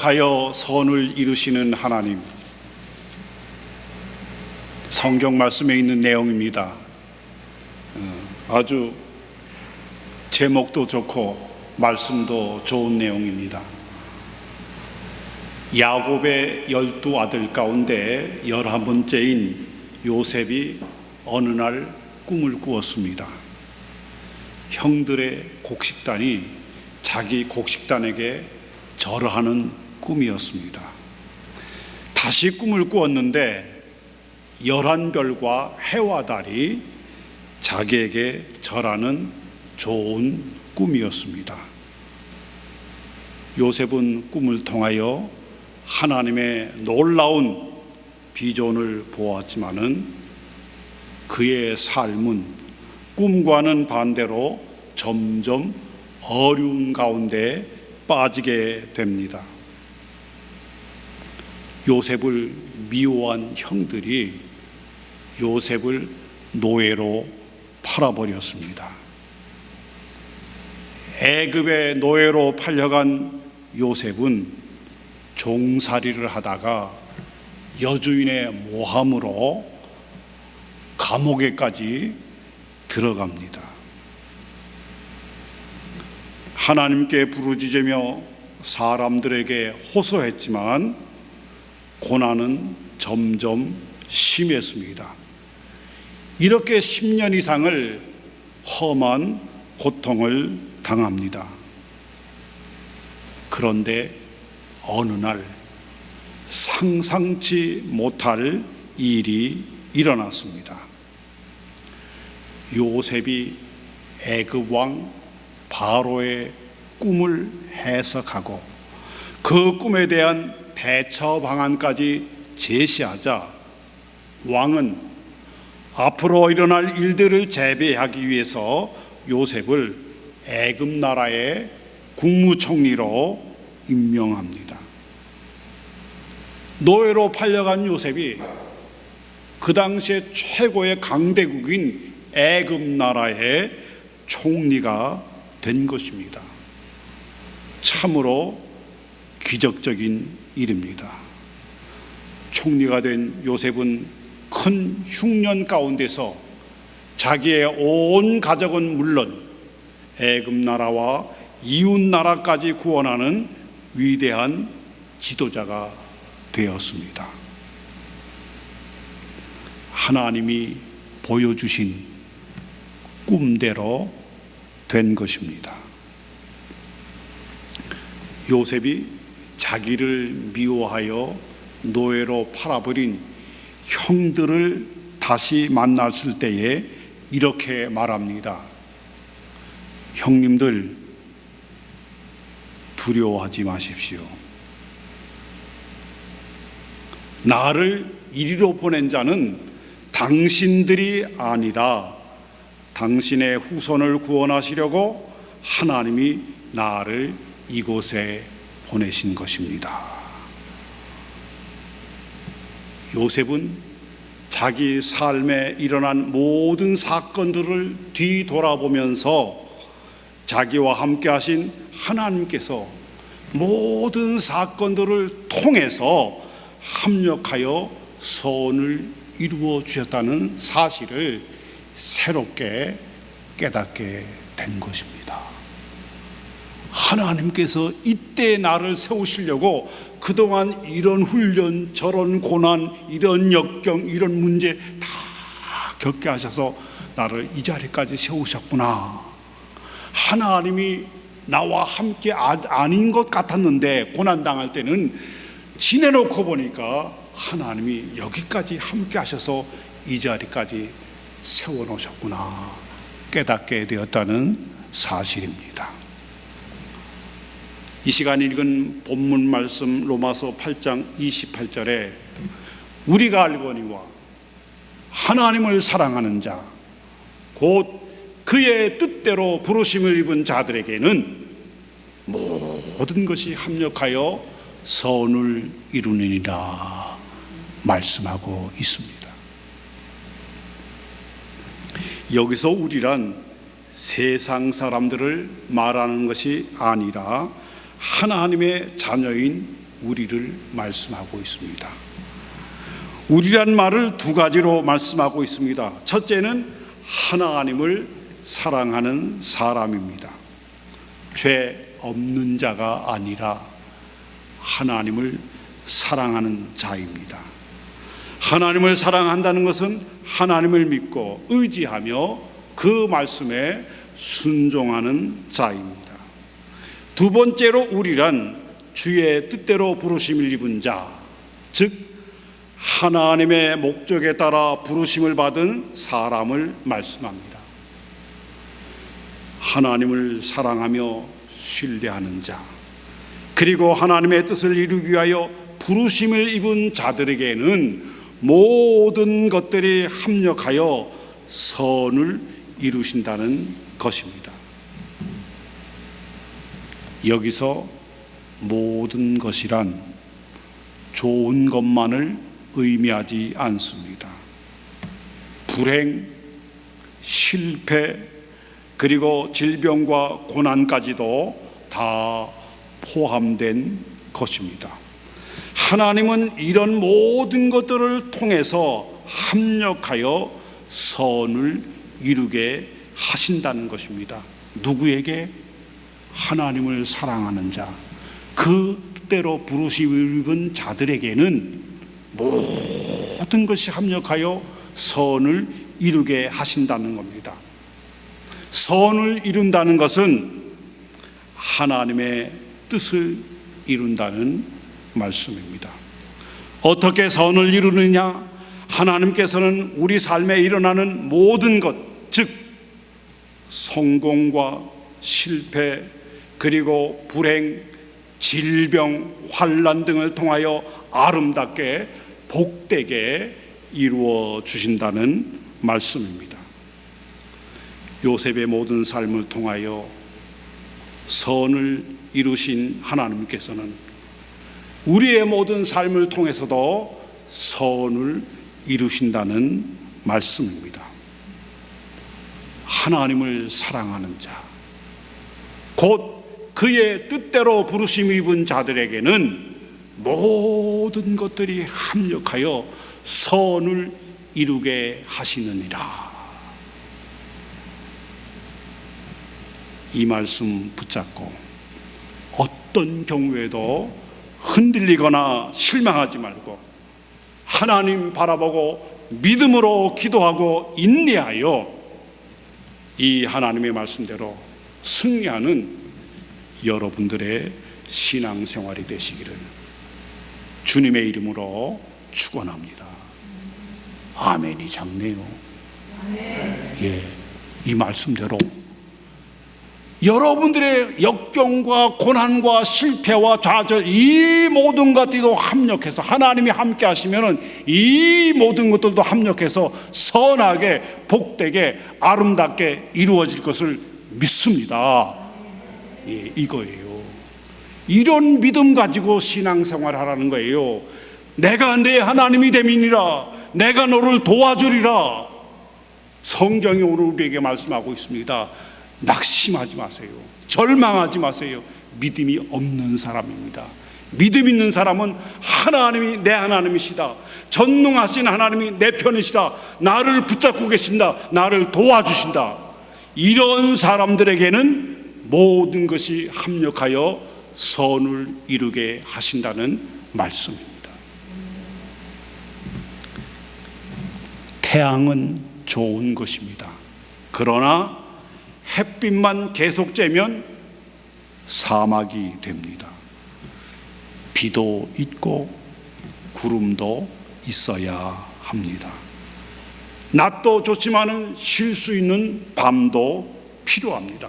합력하여 선을 이루시는 하나님. 성경 말씀에 있는 내용입니다. 어, 아주 제목도 좋고 말씀도 좋은 내용입니다. 야곱의 열두 아들 가운데 열한 번째인 요셉이 어느 날 꿈을 꾸었습니다. 형들의 곡식단이 자기 곡식단에게 절하는 꿈이었습니다. 다시 꿈을 꾸었는데 열한 별과 해와 달이 자기에게 절하는 좋은 꿈이었습니다. 요셉은 꿈을 통하여 하나님의 놀라운 비전을 보았지만은 그의 삶은 꿈과는 반대로 점점 어려운 가운데 빠지게 됩니다. 요셉을 미워한 형들이 요셉을 노예로 팔아버렸습니다. 애굽의 노예로 팔려간 요셉은 종살이를 하다가 여주인의 모함으로 감옥에까지 들어갑니다. 하나님께 부르짖으며 사람들에게 호소했지만 고난은 점점 심했습니다. 이렇게 10년 이상을 험한 고통을 당합니다. 그런데 어느 날 상상치 못할 일이 일어났습니다. 요셉이 애굽 왕 바로의 꿈을 해석하고 그 꿈에 대한 대처 방안까지 제시하자 왕은 앞으로 일어날 일들을 재배하기 위해서 요셉을 애굽 나라의 국무총리로 임명합니다. 노예로 팔려간 요셉이 그 당시에 최고의 강대국인 애굽 나라의 총리가 된 것입니다. 참으로 기적적인 일입니다. 총리가 된 요셉은 큰 흉년 가운데서 자기의 온 가족은 물론 애굽 나라와 이웃 나라까지 구원하는 위대한 지도자가 되었습니다. 하나님이 보여주신 꿈대로 된 것입니다. 요셉이 자기를 미워하여 노예로 팔아버린 형들을 다시 만났을 때에 이렇게 말합니다. 형님들 두려워하지 마십시오. 나를 이리로 보낸 자는 당신들이 아니라 당신의 후손을 구원하시려고 하나님이 나를 이곳에 보내신 것입니다. 요셉은 자기 삶에 일어난 모든 사건들을 뒤돌아보면서 자기와 함께 하신 하나님께서 모든 사건들을 통해서 합력하여 선을 이루어 주셨다는 사실을 새롭게 깨닫게 된 것입니다. 하나님께서 이때 나를 세우시려고 그동안 이런 훈련, 저런 고난, 이런 역경, 이런 문제 다 겪게 하셔서 나를 이 자리까지 세우셨구나. 하나님이 나와 함께 아- 아닌 것 같았는데 고난 당할 때는 지내놓고 보니까 하나님이 여기까지 함께 하셔서 이 자리까지 세워놓으셨구나 깨닫게 되었다는 사실입니다. 이 시간 읽은 본문 말씀 로마서 8장 28절에 우리가 알거니와 하나님을 사랑하는 자, 곧 그의 뜻대로 부르심을 입은 자들에게는 모든 것이 합력하여 선을 이루느니라 말씀하고 있습니다. 여기서 우리란 세상 사람들을 말하는 것이 아니라 하나님의 자녀인 우리를 말씀하고 있습니다. 우리란 말을 두 가지로 말씀하고 있습니다. 첫째는 하나님을 사랑하는 사람입니다. 죄 없는 자가 아니라 하나님을 사랑하는 자입니다. 하나님을 사랑한다는 것은 하나님을 믿고 의지하며 그 말씀에 순종하는 자입니다. 두 번째로 우리란 주의 뜻대로 부르심을 입은 자, 즉 하나님의 목적에 따라 부르심을 받은 사람을 말씀합니다. 하나님을 사랑하며 신뢰하는 자, 그리고 하나님의 뜻을 이루기 위하여 부르심을 입은 자들에게는 모든 것들이 합력하여 선을 이루신다는 것입니다. 여기서 모든 것이란 좋은 것만을 의미하지 않습니다. 불행, 실패, 그리고 질병과 고난까지도 다 포함된 것입니다. 하나님은 이런 모든 것들을 통해서 합력하여 선을 이루게 하신다는 것입니다. 누구에게? 하나님을 사랑하는 자, 그 뜻대로 부르심을 입은 자들에게는 모든 것이 합력하여 선을 이루게 하신다는 겁니다. 선을 이룬다는 것은 하나님의 뜻을 이룬다는 말씀입니다. 어떻게 선을 이루느냐? 하나님께서는 우리 삶에 일어나는 모든 것, 즉 성공과 실패, 그리고 불행, 질병, 환란 등을 통하여 아름답게 복되게 이루어 주신다는 말씀입니다. 요셉의 모든 삶을 통하여 선을 이루신 하나님께서는 우리의 모든 삶을 통해서도 선을 이루신다는 말씀입니다. 하나님을 사랑하는 자, 곧 그의 뜻대로 부르심 입은 자들에게는 모든 것들이 합력하여 선을 이루게 하시느니라. 이 말씀 붙잡고 어떤 경우에도 흔들리거나 실망하지 말고 하나님 바라보고 믿음으로 기도하고 인내하여 이 하나님의 말씀대로 승리하는 여러분들의 신앙생활이 되시기를 주님의 이름으로 축원합니다. 아멘이 작네요. 예, 이 말씀대로 여러분들의 역경과 고난과 실패와 좌절 이 모든 것들도 합력해서 하나님이 함께 하시면은 이 모든 것들도 합력해서 선하게 복되게 아름답게 이루어질 것을 믿습니다. 예, 이거예요. 이런 믿음 가지고 신앙생활 하라는 거예요. 내가 내 하나님이 됨이니라. 내가 너를 도와주리라. 성경이 오늘 우리에게 말씀하고 있습니다. 낙심하지 마세요. 절망하지 마세요. 믿음이 없는 사람입니다. 믿음 있는 사람은 하나님이 내 하나님이시다. 전능하신 하나님이 내 편이시다. 나를 붙잡고 계신다. 나를 도와주신다. 이런 사람들에게는 모든 것이 합력하여 선을 이루게 하신다는 말씀입니다. 태양은 좋은 것입니다. 그러나 햇빛만 계속 쬐면 사막이 됩니다. 비도 있고 구름도 있어야 합니다. 낮도 좋지만은 쉴 수 있는 밤도 필요합니다.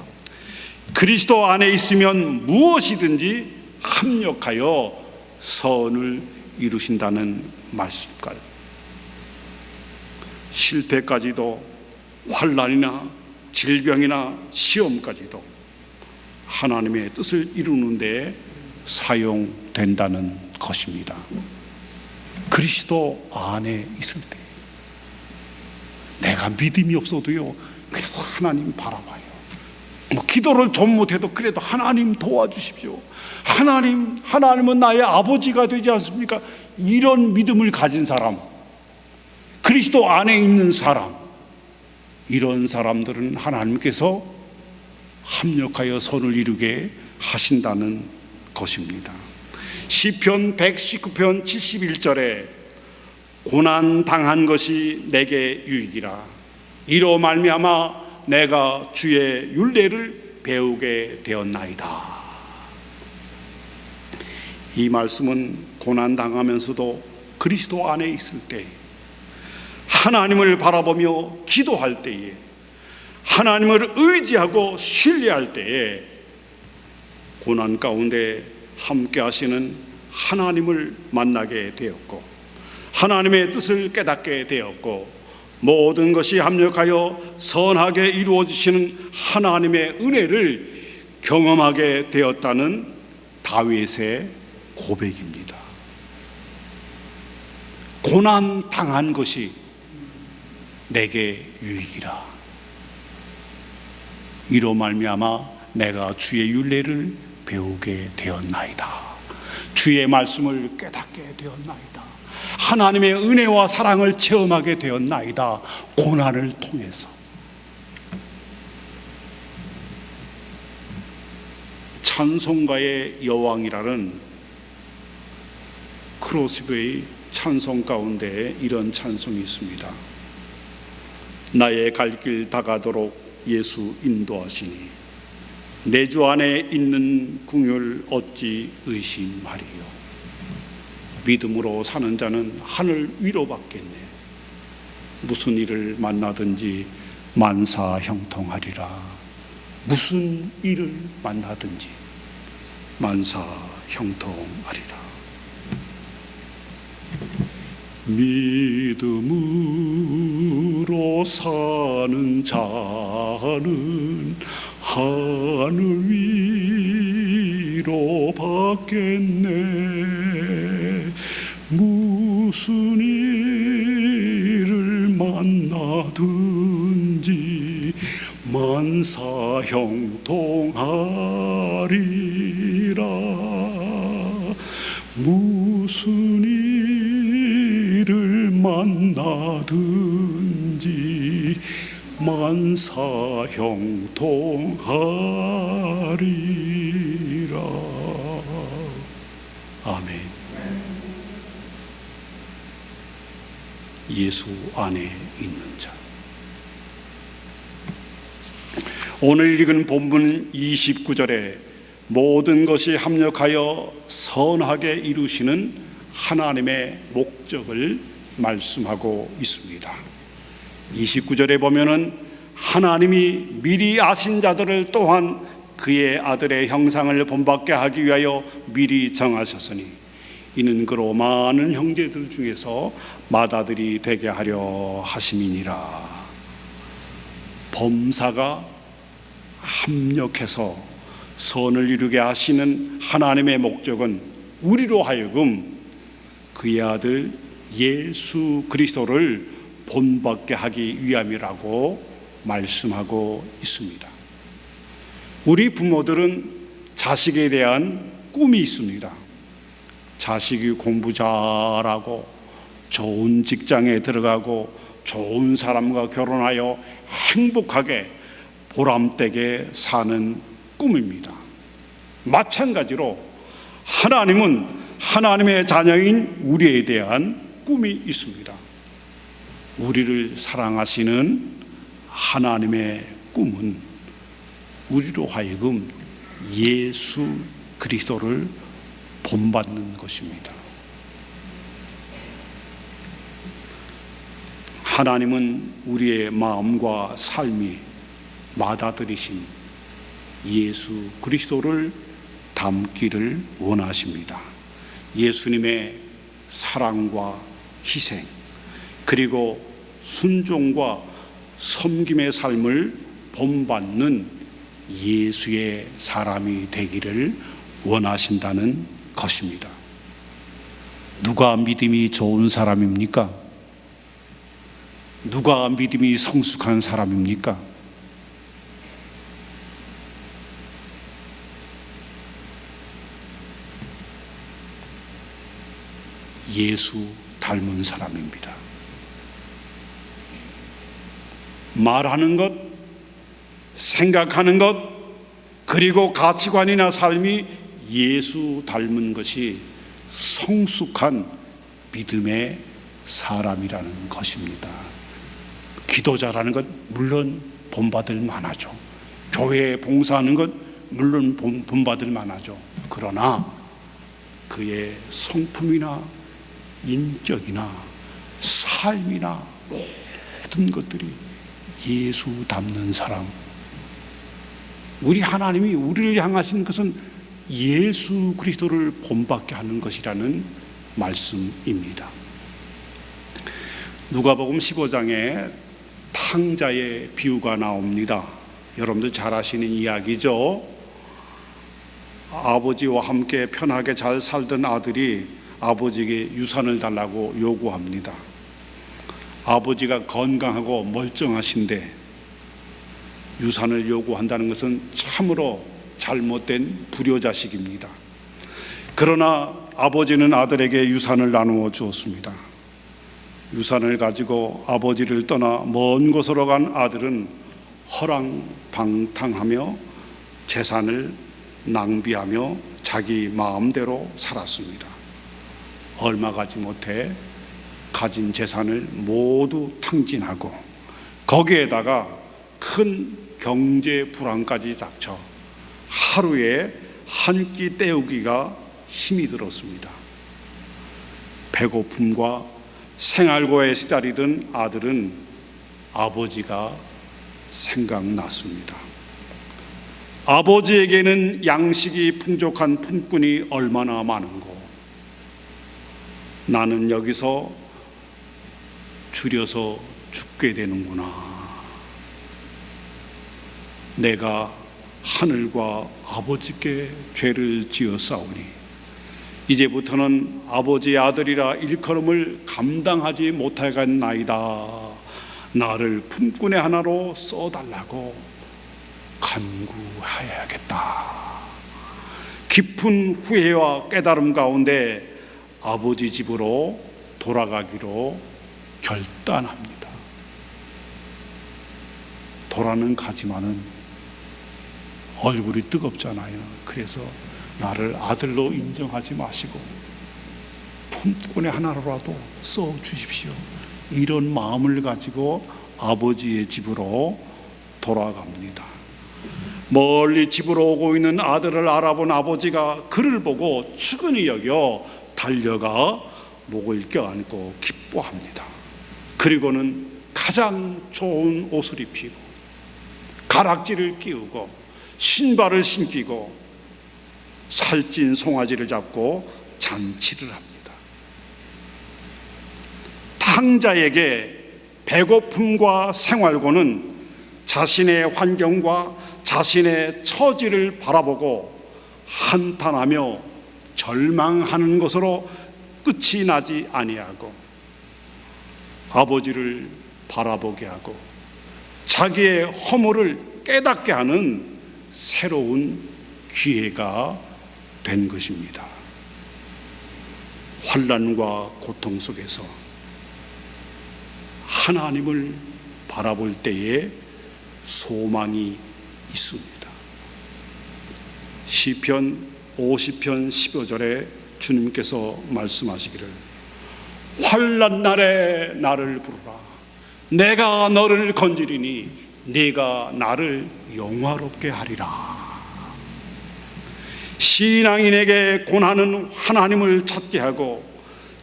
그리스도 안에 있으면 무엇이든지 합력하여 선을 이루신다는 말씀까지 실패까지도 환란이나 질병이나 시험까지도 하나님의 뜻을 이루는 데 사용된다는 것입니다. 그리스도 안에 있을 때 내가 믿음이 없어도요 그래도 하나님 바라봐요. 뭐 기도를 좀 못해도 그래도 하나님 도와주십시오. 하나님, 하나님은 나의 아버지가 되지 않습니까? 이런 믿음을 가진 사람, 그리스도 안에 있는 사람, 이런 사람들은 하나님께서 합력하여 선을 이루게 하신다는 것입니다. 시편 119편 71절에 고난 당한 것이 내게 유익이라 이로 말미암아 내가 주의 율례를 배우게 되었나이다. 이 말씀은 고난 당하면서도 그리스도 안에 있을 때 하나님을 바라보며 기도할 때에 하나님을 의지하고 신뢰할 때에 고난 가운데 함께 하시는 하나님을 만나게 되었고 하나님의 뜻을 깨닫게 되었고 모든 것이 합력하여 선하게 이루어지시는 하나님의 은혜를 경험하게 되었다는 다윗의 고백입니다. 고난 당한 것이 내게 유익이라. 이로 말미암아 내가 주의 윤례를 배우게 되었나이다. 주의 말씀을 깨닫게 되었나이다. 하나님의 은혜와 사랑을 체험하게 되었나이다. 고난을 통해서. 찬송가의 여왕이라는 크로스베이 찬송 가운데 이런 찬송이 있습니다. 나의 갈 길 다가도록 예수 인도하시니 내 주 안에 있는 궁율 어찌 의심하리요 믿음으로 사는 자는 하늘 위로 받겠네. 무슨 일을 만나든지 만사 형통하리라. 무슨 일을 만나든지 만사 형통하리라. 믿음으로 사는 자는 하늘 위로 받겠네 무슨 일을 만나든지 만사 형통하리라. 무슨 일을 만나든지 만사 형통하리라 아멘 예수 안에 있는 자 오늘 읽은 본문 29절에 모든 것이 합력하여 선하게 이루시는 하나님의 목적을 말씀하고 있습니다. 29절에 보면은 하나님이 미리 아신 자들을 또한 그의 아들의 형상을 본받게 하기 위하여 미리 정하셨으니 이는 그로 많은 형제들 중에서 맏아들이 되게 하려 하심이니라. 범사가 합력해서 선을 이루게 하시는 하나님의 목적은 우리로 하여금 그의 아들 예수 그리스도를 본받게 하기 위함이라고 말씀하고 있습니다. 우리 부모들은 자식에 대한 꿈이 있습니다. 자식이 공부 잘하고 좋은 직장에 들어가고 좋은 사람과 결혼하여 행복하게 보람되게 사는 꿈입니다. 마찬가지로 하나님은 하나님의 자녀인 우리에 대한 꿈이 있습니다. 우리를 사랑하시는 하나님의 꿈은 우리로 하여금 예수 그리스도를 본받는 것입니다. 하나님은 우리의 마음과 삶이 맏아들이신 예수 그리스도를 담기를 원하십니다. 예수님의 사랑과 희생 그리고 순종과 섬김의 삶을 본받는 예수의 사람이 되기를 원하신다는 것입니다. 누가 믿음이 좋은 사람입니까? 누가 믿음이 성숙한 사람입니까? 예수 닮은 사람입니다. 말하는 것, 생각하는 것, 그리고 가치관이나 삶이 예수 닮은 것이 성숙한 믿음의 사람이라는 것입니다. 기도자라는 것 물론 본받을 만하죠. 교회에 봉사하는 것 물론 본- 본받을 만하죠. 그러나 그의 성품이나 인격이나 삶이나 모든 것들이 예수 닮는 사람. 우리 하나님이 우리를 향하신 것은 예수 그리스도를 본받게 하는 것이라는 말씀입니다. 누가복음 15장에 탕자의 비유가 나옵니다. 여러분들 잘 아시는 이야기죠. 아버지와 함께 편하게 잘 살던 아들이 아버지에게 유산을 달라고 요구합니다. 아버지가 건강하고 멀쩡하신데 유산을 요구한다는 것은 참으로 잘못된 불효자식입니다. 그러나 아버지는 아들에게 유산을 나누어 주었습니다. 유산을 가지고 아버지를 떠나 먼 곳으로 간 아들은 허랑방탕하며 재산을 낭비하며 자기 마음대로 살았습니다. 얼마 가지 못해 가진 재산을 모두 탕진하고 거기에다가 큰 경제 불안까지 닥쳐 하루에 한 끼 때우기가 힘이 들었습니다. 배고픔과 생활고에 시달리던 아들은 아버지가 생각났습니다. 아버지에게는 양식이 풍족한 품꾼이 얼마나 많은고 나는 여기서 줄여서 죽게 되는구나. 내가 하늘과 아버지께 죄를 지어 싸우니 이제부터는 아버지의 아들이라 일컬음을 감당하지 못하겠나이다. 나를 품꾼의 하나로 써달라고 간구해야겠다. 깊은 후회와 깨달음 가운데 아버지 집으로 돌아가기로 결단합니다. 돌아는 가지만은 얼굴이 뜨겁잖아요. 그래서 나를 아들로 인정하지 마시고 품꾼의 하나로라도 써 주십시오. 이런 마음을 가지고 아버지의 집으로 돌아갑니다. 멀리 집으로 오고 있는 아들을 알아본 아버지가 그를 보고 측은히 여겨 달려가 목을 껴안고 기뻐합니다. 그리고는 가장 좋은 옷을 입히고 가락지를 끼우고 신발을 신기고 살찐 송아지를 잡고 잔치를 합니다. 탕자에게 배고픔과 생활고는 자신의 환경과 자신의 처지를 바라보고 한탄하며 절망하는 것으로 끝이 나지 아니하고 아버지를 바라보게 하고 자기의 허물을 깨닫게 하는 새로운 기회가 된 것입니다. 환란과 고통 속에서 하나님을 바라볼 때에 소망이 있습니다. 시편 50편 15절에 주님께서 말씀하시기를 환란 날에 나를 부르라 내가 너를 건지리니 네가 나를 영화롭게 하리라 신앙인에게 고난은 하나님을 찾게 하고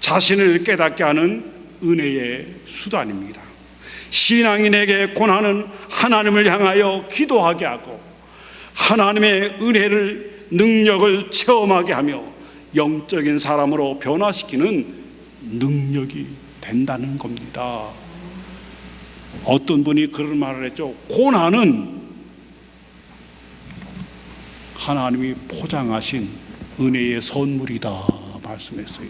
자신을 깨닫게 하는 은혜의 수단입니다. 신앙인에게 고난은 하나님을 향하여 기도하게 하고 하나님의 은혜를 능력을 체험하게 하며 영적인 사람으로 변화시키는 능력이 된다는 겁니다. 어떤 분이 그런 말을 했죠. 고난은 하나님이 포장하신 은혜의 선물이다 말씀했어요.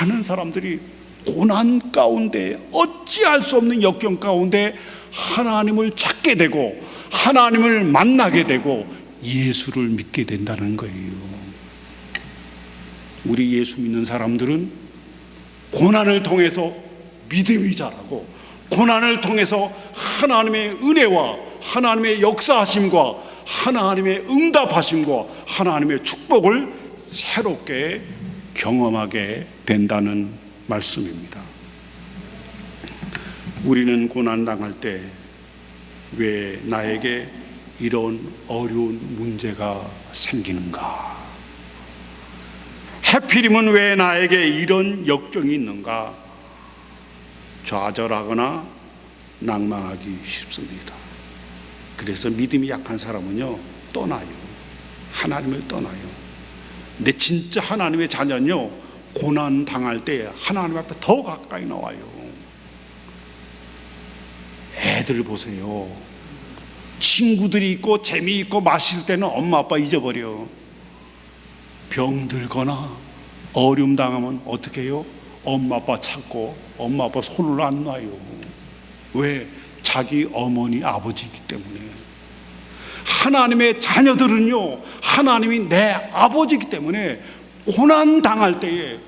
많은 사람들이 고난 가운데 어찌할 수 없는 역경 가운데 하나님을 찾게 되고 하나님을 만나게 되고 예수를 믿게 된다는 거예요. 우리 예수 믿는 사람들은 고난을 통해서 믿음이 자라고 고난을 통해서 하나님의 은혜와 하나님의 역사하심과 하나님의 응답하심과 하나님의 축복을 새롭게 경험하게 된다는 말씀입니다. 우리는 고난 당할 때 왜 나에게 이런 어려운 문제가 생기는가? 해필이면 왜 나에게 이런 역경이 있는가? 좌절하거나 낭망하기 쉽습니다. 그래서 믿음이 약한 사람은요, 떠나요. 하나님을 떠나요. 근데 진짜 하나님의 자녀는요, 고난 당할 때 하나님 앞에 더 가까이 나와요. 애들 보세요. 친구들이 있고 재미있고 맛있을 때는 엄마 아빠 잊어버려. 병들거나 어려움 당하면 어떻게 해요? 엄마 아빠 찾고 엄마 아빠 손을 안 놔요. 왜? 자기 어머니 아버지이기 때문에. 하나님의 자녀들은요, 하나님이 내 아버지이기 때문에 고난 당할 때에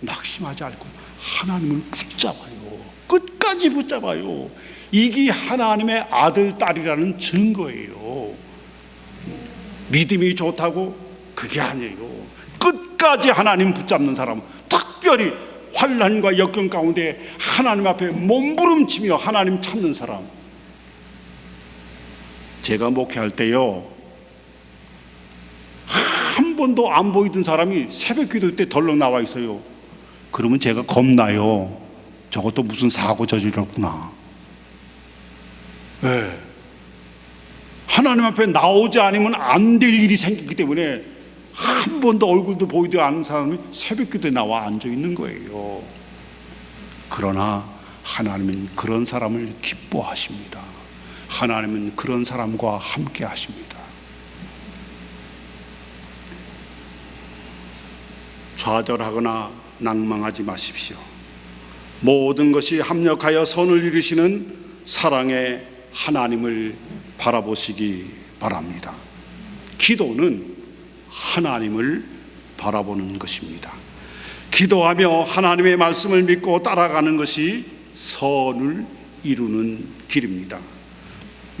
낙심하지 않고 하나님을 붙잡아요. 끝까지 붙잡아요. 이게 하나님의 아들, 딸이라는 증거예요. 믿음이 좋다고 그게 아니에요. 끝까지 하나님 붙잡는 사람, 특별히 환란과 역경 가운데 하나님 앞에 몸부림치며 하나님 찾는 사람. 제가 목회할 때요. 한 번도 안 보이던 사람이 새벽 기도 때 덜렁 나와 있어요. 그러면 제가 겁나요. 저것도 무슨 사고 저질렀구나. 네. 하나님 앞에 나오지 않으면 안 될 일이 생기기 때문에 한 번도 얼굴도 보이지 않은 사람이 새벽 기도에 나와 앉아 있는 거예요. 그러나 하나님은 그런 사람을 기뻐하십니다. 하나님은 그런 사람과 함께 하십니다. 좌절하거나 낭망하지 마십시오. 모든 것이 합력하여 선을 이루시는 사랑의 하나님을 바라보시기 바랍니다. 기도는 하나님을 바라보는 것입니다. 기도하며 하나님의 말씀을 믿고 따라가는 것이 선을 이루는 길입니다.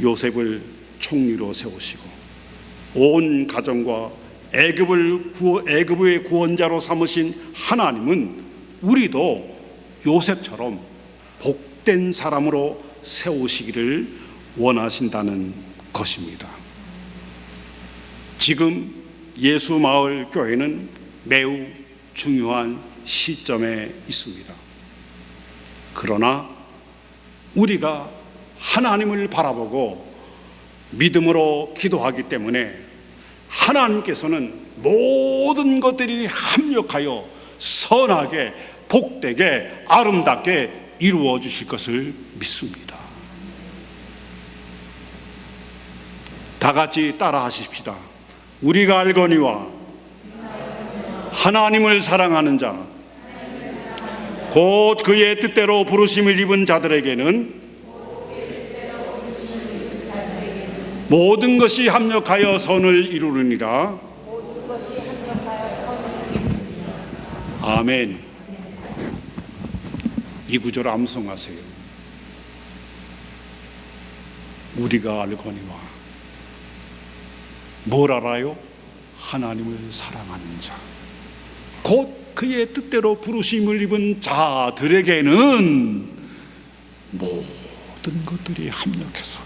요셉을 총리로 세우시고 온 가정과 애굽을 구원, 애굽의 구원자로 삼으신 하나님은 우리도 요셉처럼 복된 사람으로 세우시기를 원하신다는 것입니다. 지금 예수 마을 교회는 매우 중요한 시점에 있습니다. 그러나 우리가 하나님을 바라보고 믿음으로 기도하기 때문에 하나님께서는 모든 것들이 합력하여 선하게 복되게 아름답게 이루어 주실 것을 믿습니다. 다 같이 따라 하십시다. 우리가 알거니와 하나님을 사랑하는 자, 곧 그의 뜻대로 부르심을 입은 자들에게는 모든 것이 합력하여 선을 이루느니라. 아멘. 이 구절을 암송하세요. 우리가 알거니와 뭘 알아요? 하나님을 사랑하는 자. 곧 그의 뜻대로 부르심을 입은 자들에게는 모든 것들이 합력해서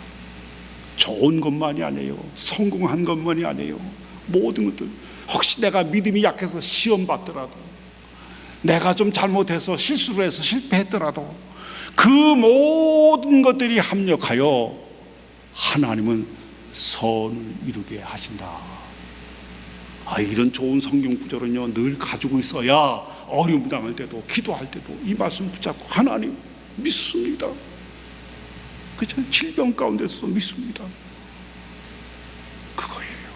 좋은 것만이 아니에요. 성공한 것만이 아니에요. 모든 것들. 혹시 내가 믿음이 약해서 시험 받더라도 내가 좀 잘못해서 실수를 해서 실패했더라도 그 모든 것들이 합력하여 하나님은 선을 이루게 하신다. 아, 이런 좋은 성경 구절은요, 늘 가지고 있어야 어려움 당할 때도, 기도할 때도 이 말씀 붙잡고 하나님 믿습니다. 그저 질병 가운데서 믿습니다. 그거예요.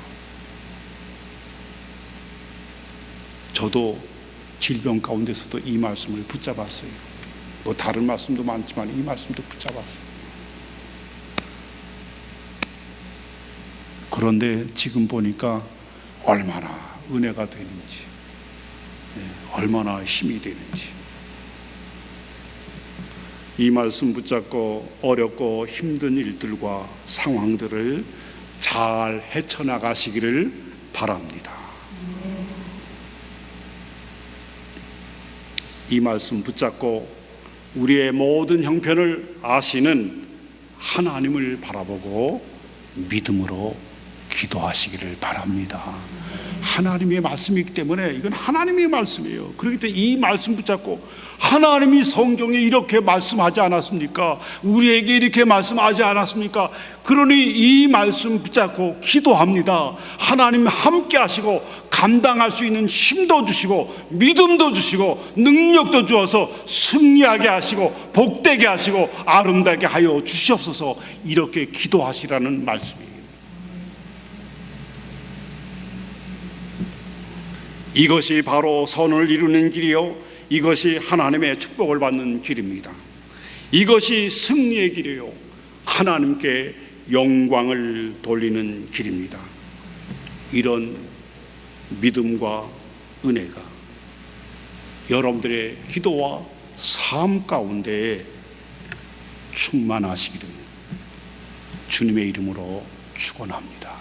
저도 질병 가운데서도 이 말씀을 붙잡았어요. 뭐 다른 말씀도 많지만 이 말씀도 붙잡았어요. 그런데 지금 보니까 얼마나 은혜가 되는지 예, 얼마나 힘이 되는지. 이 말씀 붙잡고 어렵고 힘든 일들과 상황들을 잘 헤쳐나가시기를 바랍니다. 이 말씀 붙잡고 우리의 모든 형편을 아시는 하나님을 바라보고 믿음으로 기도하시기를 바랍니다. 하나님의 말씀이기 때문에 이건 하나님의 말씀이에요. 그렇기 때문에 이 말씀 붙잡고 하나님이 성경에 이렇게 말씀하지 않았습니까? 우리에게 이렇게 말씀하지 않았습니까? 그러니 이 말씀 붙잡고 기도합니다. 하나님 함께 하시고 감당할 수 있는 힘도 주시고 믿음도 주시고 능력도 주어서 승리하게 하시고 복되게 하시고 아름다게 하여 주시옵소서 이렇게 기도하시라는 말씀이에요. 이것이 바로 선을 이루는 길이요. 이것이 하나님의 축복을 받는 길입니다. 이것이 승리의 길이요. 하나님께 영광을 돌리는 길입니다. 이런 믿음과 은혜가 여러분들의 기도와 삶 가운데 충만하시기를 주님의 이름으로 축원합니다.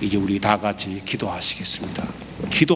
이제 우리 다 같이 기도하시겠습니다. 기도